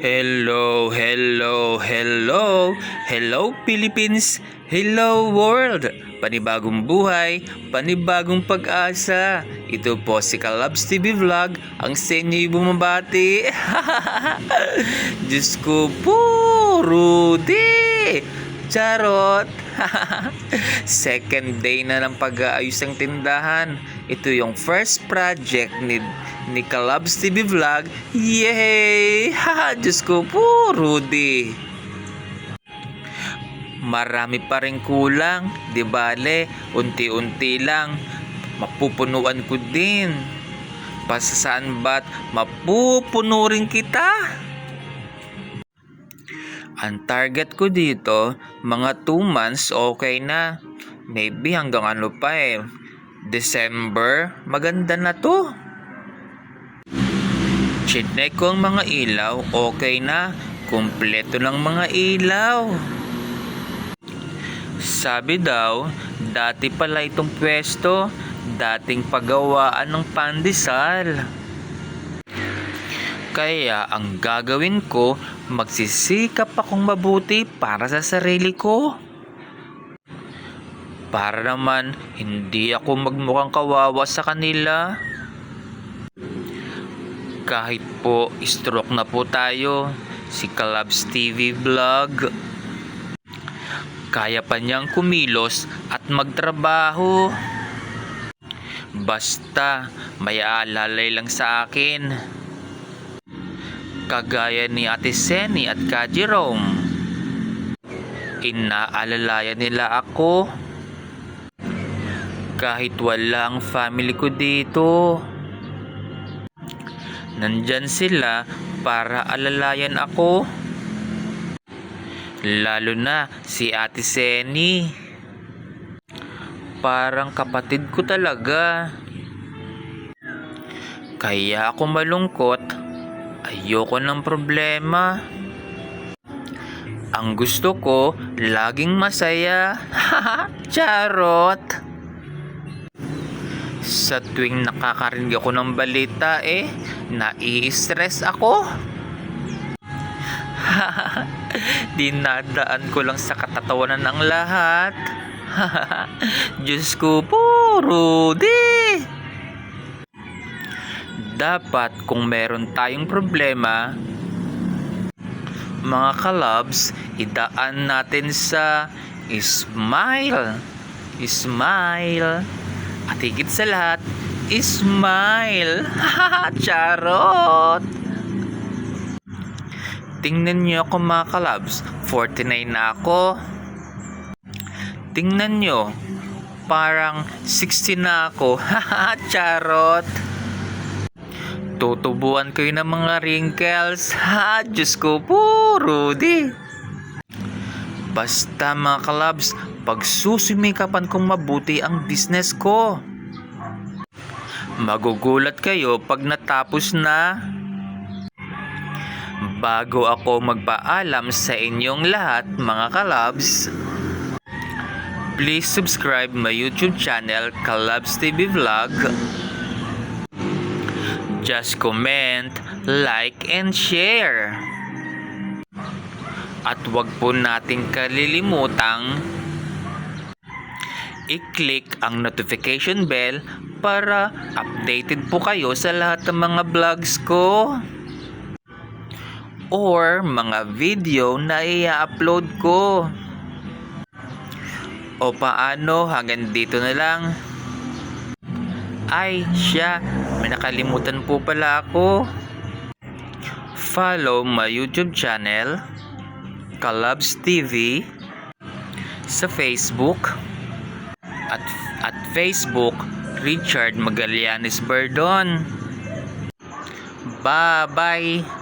Hello, hello, hello, hello Philippines, hello world, panibagong buhay, panibagong pag-asa. Ito po si Kalabs TV Vlog, ang sa inyo'y bumabati. Diyos ko po, Rudy! Charot! Second day na ng pag-aayos ng tindahan. Ito yung first project ni, ni Kalabs TV Vlog. Yay! Haha, Diyos ko po, Rudy! Marami pa rin kulang, di bale, unti-unti lang. Mapupunuan ko din. Basta saan ba't mapupuno rin kita? Ang target ko dito, mga 2 months okay na. Maybe hanggang ano pa eh. December, maganda na to. Chinek ko ang mga ilaw, okay na. Kumpleto ng mga ilaw. Sabi daw, dati pala itong pwesto, dating pagawaan ng pandesal. Kaya ang gagawin ko, magsisikap akong mabuti para sa sarili ko. Para naman hindi ako magmukhang kawawa sa kanila. Kahit po stroke na po tayo, si Kalabs TV Vlog. Kaya pa niyang kumilos at magtrabaho. Basta may alalay lang sa akin kagaya ni Ate Seni at Ka Jerome. Inaalalayan nila ako kahit wala ang family ko dito. Nandyan sila para alalayan ako. Lalo na si Ate Seni. Parang kapatid ko talaga. Kaya ako malungkot Ayoko ng problema. Ang gusto ko, laging masaya. Charot! Sa tuwing nakakarinig ako ng balita eh, nai-stress ako. Dinadaan ko lang sa katatawanan ng lahat. Diyos ko po, Rudy! Dapat kung meron tayong problema, mga kalabs, idaan natin sa smile. Smile. At higit sa lahat, smile. Charot! Tingnan niyo ako mga kalabs, 49 na ako. Tingnan niyo, parang 60 na ako. Charot! Tutubuan kayo ng mga wrinkles. Ha, Diyos ko po, Rudy. Basta mga kalabs, pagsusumikapan kong mabuti ang business ko. Magugulat kayo pag natapos na. Bago ako magpaalam sa inyong lahat mga kalabs, please subscribe my YouTube channel Kalabs TV Vlog Just comment, like, and share. At wag po nating kalilimutang i-click ang notification bell para updated po kayo sa lahat ng mga vlogs ko or mga video na i-upload ko. O paano hanggang dito na lang? Ay, siya, may nakalimutan po pala ako. Follow my YouTube channel, Kalabs TV, sa Facebook, at, at Facebook, Richard Magallanes Berdon. Bye-bye!